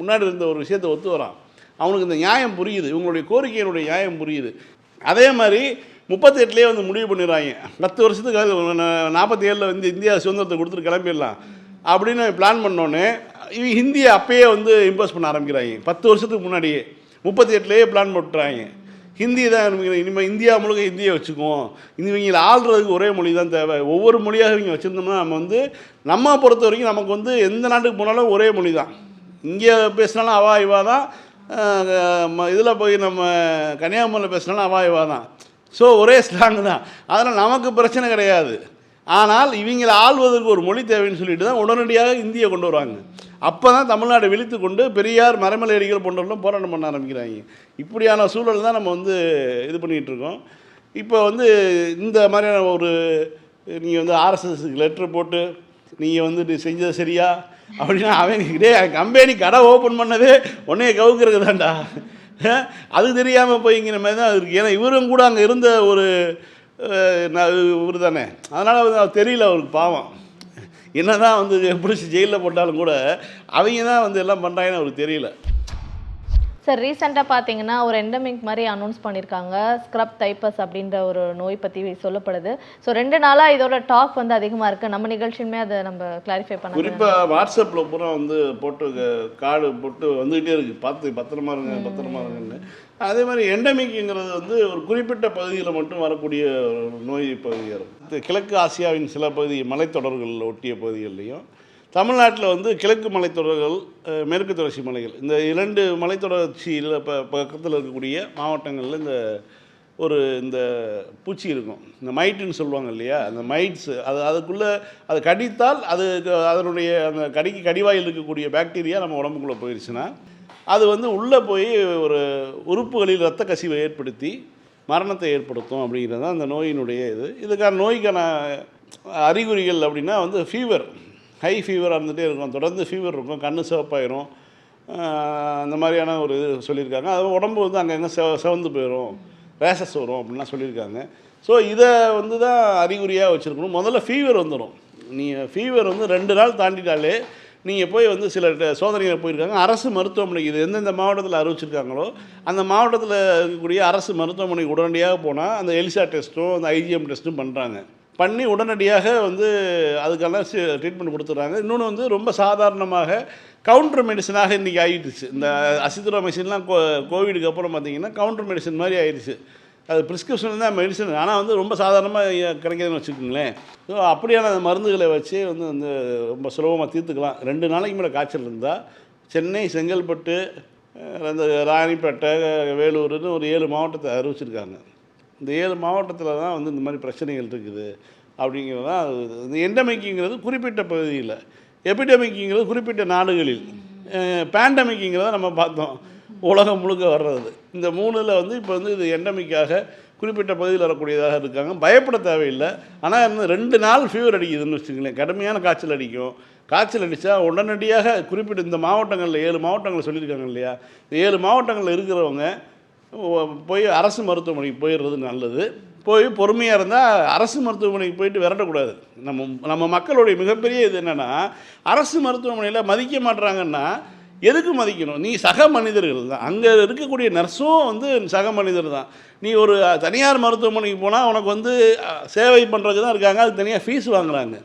முன்னாடி இருந்த ஒரு விஷயத்தை ஒத்து வரான். அவனுக்கு இந்த நியாயம் புரியுது. இவங்களுடைய கோரிக்கையினுடைய நியாயம் புரியுது. அதே மாதிரி முப்பத்தி எட்டுலேயே வந்து முடிவு பண்ணிடுறாங்க. பத்து வருஷத்துக்கு நாற்பத்தி ஏழில் வந்து இந்தியா சுதந்திரத்தை கொடுத்துட்டு கிளம்பிடலாம் அப்படின்னு பிளான் பண்ணோன்னே இவங்க ஹிந்தியை அப்பயே வந்து இம்போஸ் பண்ண ஆரம்பிக்கிறாங்க. பத்து வருஷத்துக்கு முன்னாடியே முப்பத்தி எட்டுலேயே பிளான் போட்டுறாங்க. ஹிந்தி தான் இனிமே- இனிமேல் இந்தியா முழுக்க ஹிந்தியை வச்சுக்குவோம். இவங்களை ஆள்றதுக்கு ஒரே மொழி தான் தேவை. ஒவ்வொரு மொழியாக இவங்க வச்சுருந்தோம்னா நம்ம வந்து நம்ம பொறுத்த வரைக்கும் நமக்கு வந்து எந்த நாட்டுக்கு போனாலும் ஒரே மொழி தான். இங்கே பேசினாலும் அவா இவா தான். இதில் போய் நம்ம கன்னியாகுமரியில் பேசினாலும் அவா தான். ஸோ ஒரே ஸ்லாங் தான். அதனால் நமக்கு பிரச்சனை கிடையாது. ஆனால் இவங்களை ஆள்வதற்கு ஒரு மொழி தேவைன்னு சொல்லிட்டு தான் உடனடியாக இந்தியை கொண்டு வராங்க அப்போ தான் தமிழ்நாடு விழித்து கொண்டு பெரியார் மரமலையடிகள் போன்றவர்களும் போராட்டம் பண்ண ஆரம்பிக்கிறாங்க. இப்படியான சூழல் தான் நம்ம வந்து இது பண்ணிகிட்டு இருக்கோம். இப்போ வந்து இந்த மாதிரியான ஒரு நீங்கள் வந்து ஆர்எஸ்எஸ்க்கு லெட்ரு போட்டு நீங்கள் வந்து செஞ்சது சரியாக அப்படின்னா அவன் டே கம்பெனி கடை ஓப்பன் பண்ணதே உன்னைய கவுக்கிறது தான்டா அது தெரியாமல் போய்ங்கிற மாதிரி தான் இருக்குது ஏன்னா இவரும் கூட அங்கே இருந்த ஒரு இவர் தானே அதனால் வந்து அவர் தெரியல அவருக்கு பாவம். என்ன தான் வந்து பிடிச்சி ஜெயிலில் போட்டாலும் கூட அவங்க தான் வந்து எல்லாம் பண்ணுறாங்கன்னு அவருக்கு தெரியல. சார் ரீசெண்டாக பார்த்தீங்கன்னா ஒரு எண்டமிக் மாதிரி அனௌன்ஸ் பண்ணியிருக்காங்க ஸ்க்ரப் தைப்பஸ் அப்படின்ற ஒரு நோய் பற்றி சொல்லப்படுது. ஸோ ரெண்டு நாளாக இதோட டாக் வந்து அதிகமாக இருக்குது நம்ம நிகழ்ச்சியுமே அதை நம்ம கிளாரிஃபை பண்ண குறிப்பாக வாட்ஸ்அப்பில் பூரா வந்து போட்டு கார்டு போட்டு வந்துக்கிட்டே இருக்குது பார்த்து பத்திரமா இருங்க பத்திரமா இருங்கன்னு. அதே மாதிரி எண்டமிக்ங்கிறது வந்து ஒரு குறிப்பிட்ட பகுதியில் மட்டும் வரக்கூடிய ஒரு நோய் பகுதியாக இருக்கும். கிழக்கு ஆசியாவின் சில பகுதி மலைத்தொடர்கள் ஒட்டிய பகுதிகள்லையும் தமிழ்நாட்டில் வந்து கிழக்கு மலைத்தொடர்கள் மேற்கு தொடர்ச்சி மலைகள். இந்த இரண்டு மலைத்தொடர்ச்சியில் ப பக்கத்தில் இருக்கக்கூடிய மாவட்டங்களில் இந்த ஒரு இந்த பூச்சி இருக்கும். இந்த மைட்டுன்னு சொல்லுவாங்க இல்லையா? அந்த மைட்ஸ் அது அதுக்குள்ளே அது கடித்தால் அது அதனுடைய அந்த கடிக்கு கடிவாயில் இருக்கக்கூடிய பாக்டீரியா நம்ம உடம்புக்குள்ளே போயிடுச்சுன்னா அது வந்து உள்ளே போய் ஒரு உறுப்புகளில் இரத்த கசிவை ஏற்படுத்தி மரணத்தை ஏற்படுத்தும் அப்படிங்கிறது தான் அந்த நோயினுடைய இது. இதுக்கான நோய்க்கான அறிகுறிகள் அப்படின்னா வந்து ஃபீவர் ஹை ஃபீவராக இருந்துகிட்டே இருக்கும். தொடர்ந்து ஃபீவர் இருக்கும். கண் சிவப்பாயிரும். அந்த மாதிரியான ஒரு இது சொல்லியிருக்காங்க. அது உடம்பு வந்து அங்கங்கே செவ செவந்து போயிடும் ரேஷஸ் வரும் அப்படின்லாம் சொல்லியிருக்காங்க. ஸோ இதை வந்து தான் அறிகுறியாக வச்சுருக்கணும். முதல்ல ஃபீவர் வந்துடும் நீங்கள் ஃபீவர் வந்து ரெண்டு நாள் தாண்டிட்டாலே நீங்கள் போய் வந்து சில சோதனைகள் போயிருக்காங்க. அரசு மருத்துவமனைக்கு இது எந்தெந்த மாவட்டத்தில் அறிவிச்சிருக்காங்களோ அந்த மாவட்டத்தில் இருக்கக்கூடிய அரசு மருத்துவமனைக்கு உடனடியாக போனால் அந்த எலிசா டெஸ்ட்டும் அந்த ஐஜிஎம் டெஸ்ட்டும் பண்ணுறாங்க பண்ணி உடனடியாக வந்து அதுக்கெல்லாம் ட்ரீட்மெண்ட் கொடுத்துட்றாங்க. இன்னொன்று வந்து ரொம்ப சாதாரணமாக கவுண்டர் மெடிசனாக இன்றைக்கி ஆகிடுச்சு இந்த அசித்ரோமைசின்லாம் கோ கோவிடுக்கு அப்புறம் பார்த்தீங்கன்னா கவுண்டர் மெடிசன் மாதிரி ஆயிடுச்சு. அது ப்ரிஸ்கிரிப்ஷன் தான் மெடிசன் ஆனால் வந்து ரொம்ப சாதாரணமாக கிடைக்கிதுன்னு வச்சுக்கோங்களேன். ஸோ அப்படியான அந்த மருந்துகளை வச்சு வந்து வந்து ரொம்ப சுலபமாக தீர்த்துக்கலாம். ரெண்டு நாளைக்கு மேலே காய்ச்சல் இருந்தால் சென்னை செங்கல்பட்டு அந்த ராணிப்பேட்டை வேலூர்னு ஒரு ஏழு மாவட்டத்தை அறிவிச்சிருக்காங்க. இந்த ஏழு மாவட்டத்தில் தான் வந்து இந்த மாதிரி பிரச்சனைகள் இருக்குது. அப்படிங்கிறது தான் அது இந்த எண்டமிக்குங்கிறது குறிப்பிட்ட பகுதியில் எபிடமிக்குங்கிறது குறிப்பிட்ட நாடுகளில் பேண்டமிக்குங்கிறத நம்ம பார்த்தோம். உலகம் முழுக்க வர்றது. இந்த மூணில் வந்து இப்போ வந்து இது எண்டமிக்காக குறிப்பிட்ட பகுதியில் வரக்கூடியதாக இருக்காங்க. பயப்பட தேவையில்லை. ஆனால் இன்னும் ரெண்டு நாள் ஃபீவர் அடிக்குதுன்னு வச்சுக்கங்களேன். கடுமையான காய்ச்சல் அடிக்கும். காய்ச்சல் அடித்தா உடனடியாக குறிப்பிட்ட இந்த மாவட்டங்களில் ஏழு மாவட்டங்களில் சொல்லியிருக்காங்க இல்லையா? இந்த ஏழு மாவட்டங்களில் இருக்கிறவங்க போய் அரசு மருத்துவமனைக்கு போயிடுறது நல்லது. போய் பொறுமையாக இருந்தால் அரசு மருத்துவமனைக்கு போயிட்டு விரட்டக்கூடாது. நம்ம நம்ம மக்களுடைய மிகப்பெரிய இது என்னென்னா அரசு மருத்துவமனையில் மதிக்க மாட்டுறாங்கன்னா எதுக்கு மதிக்கணும்? நீ சக மனிதர்கள் தான். அங்கே இருக்கக்கூடிய நர்ஸும் வந்து சக மனிதர் தான். நீ ஒரு தனியார் மருத்துவமனைக்கு போனால் உனக்கு வந்து சேவை பண்ணுறதுக்கு தான் இருக்காங்க. அதுக்கு தனியாக ஃபீஸ் வாங்குறாங்க.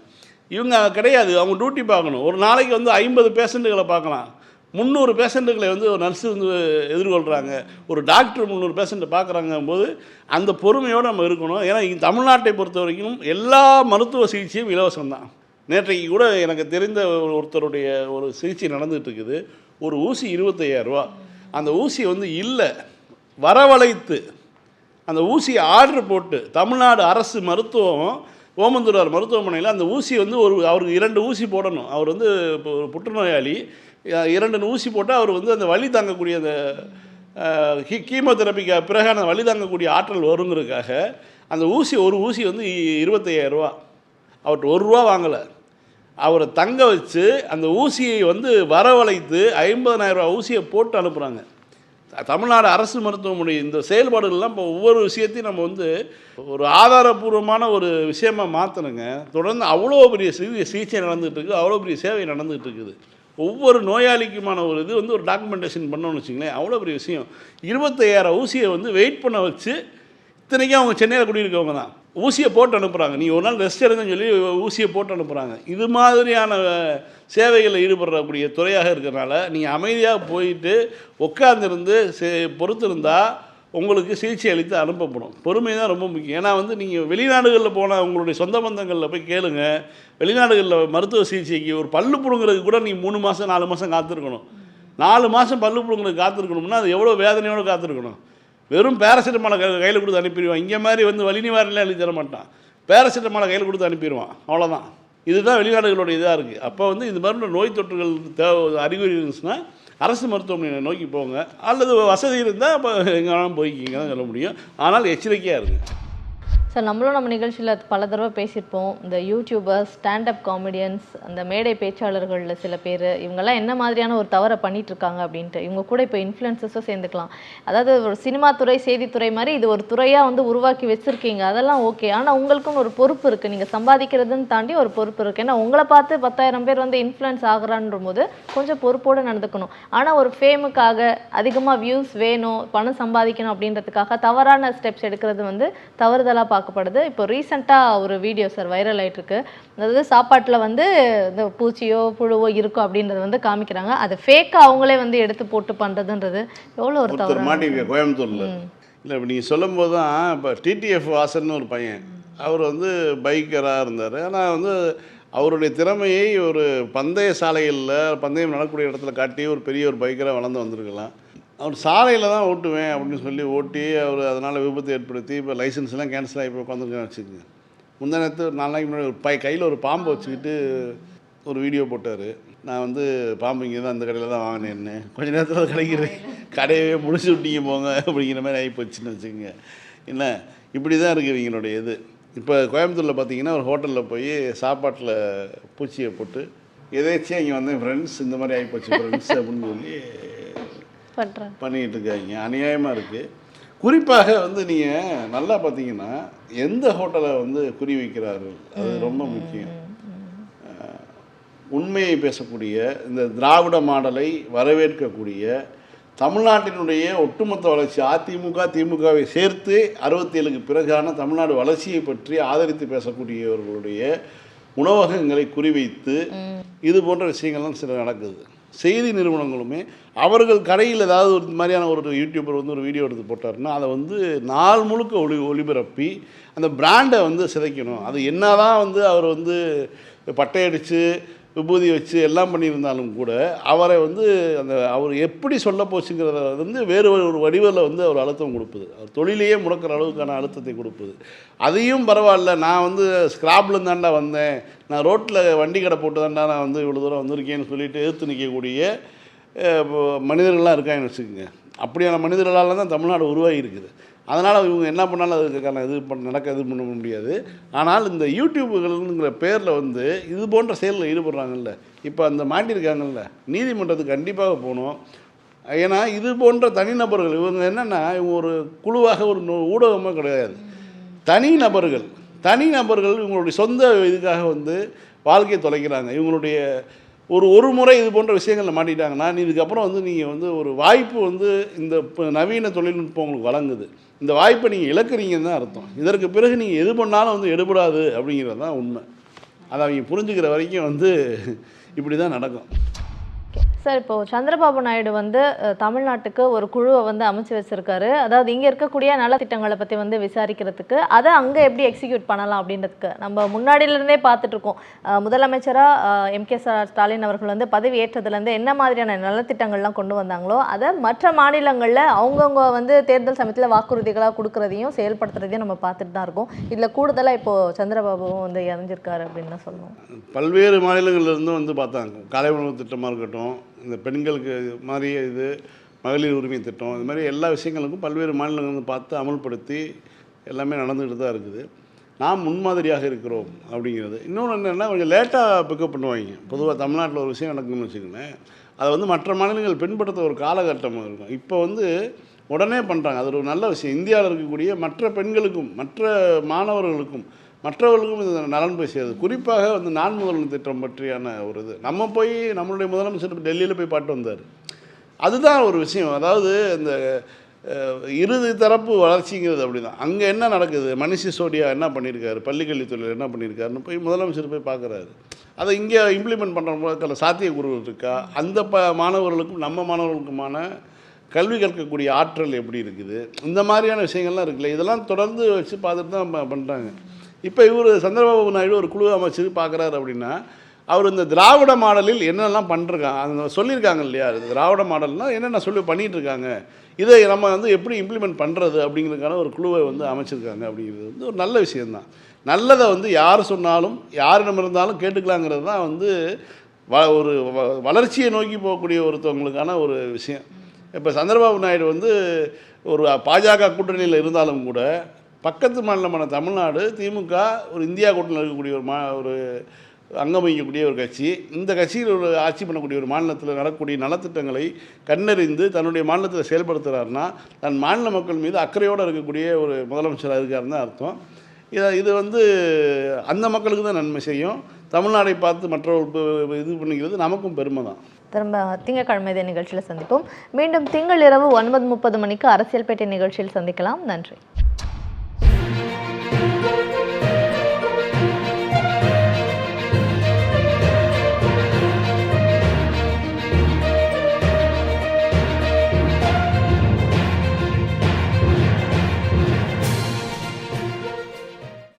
இவங்க கிடையாது. அவங்க டியூட்டி பார்க்கணும். ஒரு நாளைக்கு வந்து ஐம்பது பேஷண்ட்டுகளை பார்க்கலாம். முந்நூறு பேஷண்ட்டுகளை வந்து ஒரு நர்ஸு வந்து எதிர்கொள்கிறாங்க ஒரு டாக்டர் முந்நூறு பேஷண்ட்டை பார்க்குறாங்க போது அந்த பொறுமையோடு நம்ம இருக்கணும். ஏன்னா தமிழ்நாட்டை பொறுத்த வரைக்கும் எல்லா மருத்துவ சிகிச்சையும் இலவசம் தான். நேற்றைக்கு கூட எனக்கு தெரிந்த ஒருத்தருடைய ஒரு சிகிச்சை நடந்துகிட்டு இருக்குது ஒரு ஊசி இருபத்தையாயிரரூவா அந்த ஊசி வந்து இல்லை வரவழைத்து அந்த ஊசியை ஆர்டர் போட்டு தமிழ்நாடு அரசு மருத்துவம் ஓமந்தூரார் மருத்துவமனையில் அந்த ஊசி வந்து ஒரு அவருக்கு இரண்டு ஊசி போடணும். அவர் வந்து இப்போ ஒரு புற்றுநோயாளி. இரண்டு ஊசி போட்டால் அவர் வந்து அந்த வலி தாங்கக்கூடிய அந்த அஹ், கீ கீமோதெரப்பிக்கு பிறகு அந்த வழி தாங்கக்கூடிய ஆற்றல் வருங்கிறதுக்காக அந்த ஊசி ஒரு ஊசி வந்து இ- 25000 ரூபா. அவர்கிட்ட ஒரு ரூபா வாங்கலை. அவரை தங்க வச்சு அந்த ஊசியை வந்து வரவழைத்து 50000 ரூபா ஊசியை போட்டு அனுப்புகிறாங்க தமிழ்நாடு அரசு மருத்துவமனை இந்த செயல்பாடுகள்லாம் இப்போ ஒவ்வொரு விஷயத்தையும் நம்ம வந்து ஒரு ஆதாரபூர்வமான ஒரு விஷயமாக மாற்றணுங்க தொடர்ந்து அவ்வளோ பெரிய சிகிச்சை நடந்துகிட்டு இருக்குது அவ்வளோ பெரிய சேவை நடந்துகிட்டு இருக்குது. ஒவ்வொரு நோயாளிக்குமான ஒரு இது வந்து ஒரு டாக்குமெண்டேஷன் பண்ணோம்னு வச்சுங்களேன் அவ்வளோ பெரிய விஷயம். இருபத்தையாயிரம் ஊசியை வந்து வெயிட் பண்ண வச்சு இத்தனைக்கும் அவங்க சென்னையில் குடியிருக்கவங்க தான். ஊசியை போட்டு அனுப்புகிறாங்க நீங்கள் ஒரு நாள் ரெஸ்ட் எடுங்கன்னு சொல்லி ஊசியை போட்டு அனுப்புகிறாங்க இது மாதிரியான சேவைகளில் ஈடுபடக்கூடிய துறையாக இருக்கிறனால நீங்கள் அமைதியாக போயிட்டு உட்காந்துருந்து பொறுத்திருந்தால் உங்களுக்கு சிகிச்சை அளித்து அனுப்பப்படும். பொறுமை தான் ரொம்ப முக்கியம். ஏன்னா வந்து நீங்கள் வெளிநாடுகளில் போன உங்களுடைய சொந்த பந்தங்களில் போய் கேளுங்க. வெளிநாடுகளில் மருத்துவ சிகிச்சைக்கு ஒரு பல்லு புடுங்கிறதுக்கு கூட நீங்கள் மூணு மாதம் நாலு மாதம் காத்திருக்கணும். நாலு மாதம் பல்லு புடுங்கிறதுக்கு காத்திருக்கணும்னா அது எவ்வளோ வேதனையோடு காத்திருக்கணும். வெறும் பேராசிட்டமாலை கையில் கொடுத்து அனுப்பிடுவான். இங்கே மாதிரி வந்து வலி நிவாரணம் எழுதி தர மாட்டான். பேராசிட்டமாலை கையில் கொடுத்து அனுப்பிடுவான். அவ்வளோதான் இதுதான் வெளிநாடுகளுடைய இதாக இருக்குது அப்போ வந்து இது மாதிரி நோய் தொற்றுகள் தேவை அறிகுறி இருந்துச்சுன்னா அரசு மருத்துவமனையை நோக்கி போங்க. அல்லது வசதி இருந்தால் இப்போ எங்கே போய்க்கிங்க தான் சொல்ல முடியும். ஆனால் எச்சரிக்கையாக இருக்குது சார் நம்மளும் நம்ம நிகழ்ச்சியில் பல தடவை பேசியிருப்போம். இந்த யூடியூபர்ஸ் ஸ்டாண்டப் காமெடியன்ஸ் அந்த மேடை பேச்சாளர்களில் சில பேர் இவங்கெல்லாம் என்ன மாதிரியான ஒரு தவறை பண்ணிட்டு இருக்காங்க அப்படின்ட்டு. இவங்க கூட இப்போ இன்ஃப்ளூயன்சஸும் சேர்ந்துக்கலாம். அதாவது ஒரு சினிமா துறை செய்தித்துறை மாதிரி இது ஒரு துறையாக வந்து உருவாக்கி வச்சுருக்கீங்க. அதெல்லாம் ஓகே. ஆனால் உங்களுக்கும் ஒரு பொறுப்பு இருக்குது நீங்கள் சம்பாதிக்கிறதுன்னு தாண்டி ஒரு பொறுப்பு இருக்குது ஏன்னா உங்களை பார்த்து பத்தாயிரம் பேர் வந்து இன்ஃப்ளூயன்ஸ் ஆகுறான்ற போது கொஞ்சம் பொறுப்போடு நடந்துக்கணும். ஆனால் ஒரு ஃபேமுக்காக அதிகமாக வியூஸ் வேணும் பணம் சம்பாதிக்கணும் அப்படின்றதுக்காக தவறான ஸ்டெப்ஸ் எடுக்கிறது வந்து தவறுதலாக பார்க்கப்படுது. இப்போ ரீசெண்டாக ஒரு வீடியோ சார் வைரல் ஆயிட்டு இருக்கு அதாவது சாப்பாட்டில் வந்து இந்த பூச்சியோ புழுவோ இருக்கும் அப்படின்றத வந்து காமிக்கிறாங்க. அதை ஃபேக்காக அவங்களே வந்து எடுத்து போட்டு பண்ணுறதுன்றது எவ்வளோ ஒரு தவறு மாட்டிருக்க கோயம்புத்தூரில். இல்லை இப்போ நீங்கள் சொல்லும் போது தான் இப்போ டிடிஎஃப் வாசன்னு ஒரு பையன் அவர் வந்து பைக்கராக இருந்தார். ஆனால் வந்து அவருடைய திறமையை ஒரு பந்தய சாலைகளில் பந்தயம் நடக்கக்கூடிய இடத்துல காட்டி ஒரு பெரிய ஒரு பைக்கராக வளர்ந்து வந்திருக்கலாம். அவர் சாலையில் தான் ஓட்டுவேன் அப்படின்னு சொல்லி ஓட்டி அவர் அதனால் விபத்து ஏற்படுத்தி இப்போ லைசன்ஸ்லாம் எல்லாம் கேன்சல் ஆகி போய் உட்காந்துருக்கேன்னு வச்சுக்கோங்க. முந்தா நேரத்து ஒரு நாலு நாளைக்கு முன்னாடி ஒரு பை கையில் ஒரு பாம்பை வச்சுக்கிட்டு ஒரு வீடியோ போட்டார். நான் வந்து பாம்பு இங்கே தான் அந்த கடையில் தான் வாங்கினேன்னு. கொஞ்ச நேரத்தில் கிடைக்கிற கடையவே முடிச்சு விட்டீங்க போங்க அப்படிங்கிற மாதிரி ஆகி போச்சுன்னு வச்சுக்கோங்க. என்ன? இப்படி தான் இருக்குது இவங்களுடைய இது. இப்போ கோயம்புத்தூரில் பார்த்தீங்கன்னா ஒரு ஹோட்டலில் போய் சாப்பாட்டில் பூச்சியை போட்டு எதேச்சியாக இங்கே வந்தேன் ஃப்ரெண்ட்ஸ் இந்த மாதிரி ஆகி போச்சு ஃப்ரெண்ட்ஸ் அப்படின்னு சொல்லி பண்ணுறாங்க பண்ணிக்கிட்டு இருக்காங்க அநியாயமாக இருக்குது குறிப்பாக வந்து நீங்கள் நல்லா பார்த்தீங்கன்னா எந்த ஹோட்டலை வந்து குறி வைக்கிறார்கள்? அது ரொம்ப முக்கியம். உண்மையை பேசக்கூடிய இந்த திராவிட மாடலை வரவேற்கக்கூடிய தமிழ்நாட்டினுடைய ஒட்டுமொத்த வளர்ச்சி அதிமுக திமுகவை சேர்த்து அறுபத்தி ஏழுக்கு பிறகான தமிழ்நாடு வளர்ச்சியை பற்றி ஆதரித்து பேசக்கூடியவர்களுடைய உணவகங்களை குறிவைத்து இது போன்ற விஷயங்கள்லாம் சில நடக்குது. செய்தி நிறுவனங்களுமே அவர்கள் கடையில் ஏதாவது ஒரு மாதிரியான ஒரு யூடியூபர் வந்து ஒரு வீடியோ எடுத்து போட்டாருன்னா அதை வந்து நாள் முழுக்க ஒளி ஒளிபரப்பி அந்த பிராண்டை வந்து சிதைக்கணும். அது என்ன தான் வந்து அவர் வந்து பட்டையடித்து விபூதி வச்சு எல்லாம் பண்ணியிருந்தாலும் கூட அவரை வந்து அந்த அவர் எப்படி சொல்ல போச்சுங்கிறத வந்து வேறு ஒரு வடிவில் வந்து அவர் அழுத்தம் கொடுப்பது. அவர் தொழிலையே முடக்கிற அளவுக்கான அழுத்தத்தை கொடுப்பது. அதையும் பரவாயில்ல நான் வந்து ஸ்கிராப்லேருந்து தாண்டா வந்தேன். நான் ரோட்டில் வண்டி கடை போட்டு தாண்டா நான் வந்து இவ்வளோ தூரம் வந்திருக்கேன்னு சொல்லிட்டு எதிர்த்து நிற்கக்கூடிய அஹ், மனிதர்கள்லாம் இருக்காங்கன்னு வச்சுக்கோங்க. அப்படியான மனிதர்களால் தான் தமிழ்நாடு உருவாகி இருக்குது அதனால் இவங்க என்ன பண்ணாலும் அதுக்கான இது பண்ண நடக்க இது பண்ண முடியாது. ஆனால் இந்த யூடியூப்புகள்ங்கிற பேரில் வந்து இது போன்ற செயலில் ஈடுபடுறாங்கல்ல. இப்போ அந்த மாட்டியிருக்காங்கல்ல. நீதிமன்றத்துக்கு கண்டிப்பாக போகணும். ஏன்னா இது போன்ற தனிநபர்கள் இவங்க என்னென்னா இவங்க ஒரு குழுவாக ஒரு ஊடகமாக கிடையாது. தனி நபர்கள் தனி நபர்கள் இவங்களுடைய சொந்த இதுக்காக வந்து வாழ்க்கையை தொலைக்கிறாங்க. இவங்களுடைய ஒரு ஒரு முறை இது போன்ற விஷயங்களில் மாட்டிட்டாங்கன்னா இதுக்கப்புறம் வந்து நீங்கள் வந்து ஒரு வாய்ப்பு வந்து இந்த இப்போ நவீன தொழில்நுட்பம் உங்களுக்கு வழங்குது. இந்த வாய்ப்பை நீங்கள் இழக்கிறீங்கன்னு தான் அர்த்தம். இதற்கு பிறகு நீங்கள் எது பண்ணாலும் வந்து எடுபடாது அப்படிங்கிறது தான் உண்மை. அதை அவங்க புரிஞ்சுக்கிற வரைக்கும் வந்து இப்படி தான் நடக்கும். சார் இப்போ சந்திரபாபு நாயுடு வந்து தமிழ்நாட்டுக்கு ஒரு குழுவை வந்து அமைச்சு வச்சிருக்காரு. அதாவது இங்க இருக்கக்கூடிய நலத்திட்டங்களை பத்தி வந்து விசாரிக்கிறதுக்கு அதை அங்க எப்படி எக்ஸிக்யூட் பண்ணலாம் அப்படின்றதுக்கு நம்ம முன்னாடியில இருந்தே பார்த்துட்டு இருக்கோம் முதலமைச்சரா எம் கே ஸ்டாலின் அவர்கள் வந்து பதவி ஏற்றதுல இருந்து என்ன மாதிரியான நலத்திட்டங்கள்லாம் கொண்டு வந்தாங்களோ அதை மற்ற மாநிலங்களில் அவங்கவுங்க வந்து தேர்தல் சமயத்தில் வாக்குறுதிகளாக கொடுக்கறதையும் செயல்படுத்துறதையும் நம்ம பார்த்துட்டு தான் இருக்கோம். இதில் கூடுதலாக இப்போ சந்திரபாபுவும் வந்து இறஞ்சிருக்காரு அப்படின்னு தான் சொல்லணும். பல்வேறு மாநிலங்கள்லேருந்தும் வந்து பார்த்தாங்க. காலை உணவு திட்டமாக இருக்கட்டும் இந்த பெண்களுக்கு மாதிரி இது மகளிர் உரிமை திட்டம் இது மாதிரி எல்லா விஷயங்களுக்கும் பல்வேறு மாநிலங்கள் வந்து பார்த்து அமல்படுத்தி எல்லாமே நடந்துகிட்டு தான் இருக்குது. நாம் முன்மாதிரியாக இருக்கிறோம் அப்படிங்கிறது. இன்னொன்று என்னென்னா கொஞ்சம் லேட்டாக பிக்கப் பண்ணுவாங்க. பொதுவாக தமிழ்நாட்டில் ஒரு விஷயம் நடக்குதுன்னு வச்சுக்கோங்களேன். அதை வந்து மற்ற மாநிலங்கள் பின்படுத்த ஒரு காலகட்டம் இருக்கும். இப்போ வந்து உடனே பண்ணுறாங்க அது ஒரு நல்ல விஷயம். இந்தியாவில் இருக்கக்கூடிய மற்ற பெண்களுக்கும் மற்ற மாணவர்களுக்கும் மற்றவர்களுக்கும் இது நலன் போய் சேருது. குறிப்பாக வந்து நான் முதல்வன் திட்டம் பற்றியான ஒரு இது. நம்ம போய் நம்மளுடைய முதலமைச்சர் டெல்லியில் போய் பாட்டு வந்தார். அதுதான் ஒரு விஷயம். அதாவது இந்த இறுதி தரப்பு வளர்ச்சிங்கிறது அப்படி தான் அங்கே என்ன நடக்குது? மனுஷி சோடியா என்ன பண்ணியிருக்காரு பள்ளிக்கல்வித்துறையில் என்ன பண்ணியிருக்காருன்னு போய் முதலமைச்சர் போய் பார்க்குறாரு அதை இங்கே இம்ப்ளிமெண்ட் பண்ணுற போதில் சாத்தியக்கூறுகள் இருக்கா? அந்த ப மாணவர்களுக்கும் நம்ம மாணவர்களுக்குமான கல்வி கற்கக்கூடிய ஆற்றல் எப்படி இருக்குது? இந்த மாதிரியான விஷயங்கள்லாம் இருக்குல்ல. இதெல்லாம் தொடர்ந்து வச்சு பார்த்துட்டு தான் பண்ணுறாங்க இப்போ இவர் சந்திரபாபு நாயுடு ஒரு குழு அமைச்சு பார்க்குறாரு அப்படின்னா அவர் இந்த திராவிட மாடலில் என்னெல்லாம் பண்ணிருக்காங்க அந்த சொல்லியிருக்காங்க இல்லையா? திராவிட மாடல்னால் என்னென்ன சொல்லி பண்ணிகிட்ருக்காங்க இருக்காங்க இதை நம்ம வந்து எப்படி இம்ப்ளிமெண்ட் பண்ணுறது அப்படிங்கிறதுக்கான ஒரு குழுவை வந்து அமைச்சிருக்காங்க அப்படிங்கிறது வந்து ஒரு நல்ல விஷயந்தான் நல்லதை வந்து யார் சொன்னாலும் யாரிடம் இருந்தாலும் கேட்டுக்கலாங்கிறது தான் வந்து வ ஒரு வ- வளர்ச்சியை நோக்கி போகக்கூடிய ஒருத்தவங்களுக்கான ஒரு விஷயம். இப்போ சந்திரபாபு நாயுடு வந்து ஒரு பாஜக கூட்டணியில் இருந்தாலும் கூட பக்கத்து மாநிலமான தமிழ்நாடு திமுக ஒரு இந்தியா கூட்டணியில் இருக்கக்கூடிய ஒரு மா ஒரு அங்கம் வகிக்கக்கூடிய ஒரு கட்சி. இந்த கட்சியில் ஒரு ஆட்சி பண்ணக்கூடிய ஒரு மாநிலத்தில் நடக்கக்கூடிய நலத்திட்டங்களை கண்டறிந்து தன்னுடைய மாநிலத்தில் செயல்படுத்துகிறாருன்னா தன் மாநில மக்கள் மீது அக்கறையோடு இருக்கக்கூடிய ஒரு முதலமைச்சராக இருக்காருன்னு தான் அர்த்தம். இதை இது வந்து அந்த மக்களுக்கு தான் நன்மை செய்யும். தமிழ்நாடை பார்த்து மற்றவர்கள் இது பண்ணிக்கிறது நமக்கும் பெருமை தான். திரும்ப திங்கக்கிழமை இதே நிகழ்ச்சியில் சந்திப்போம். மீண்டும் திங்கள் இரவு ஒன்பது முப்பது மணிக்கு அரசியல்பேட்டை நிகழ்ச்சியில் சந்திக்கலாம். நன்றி.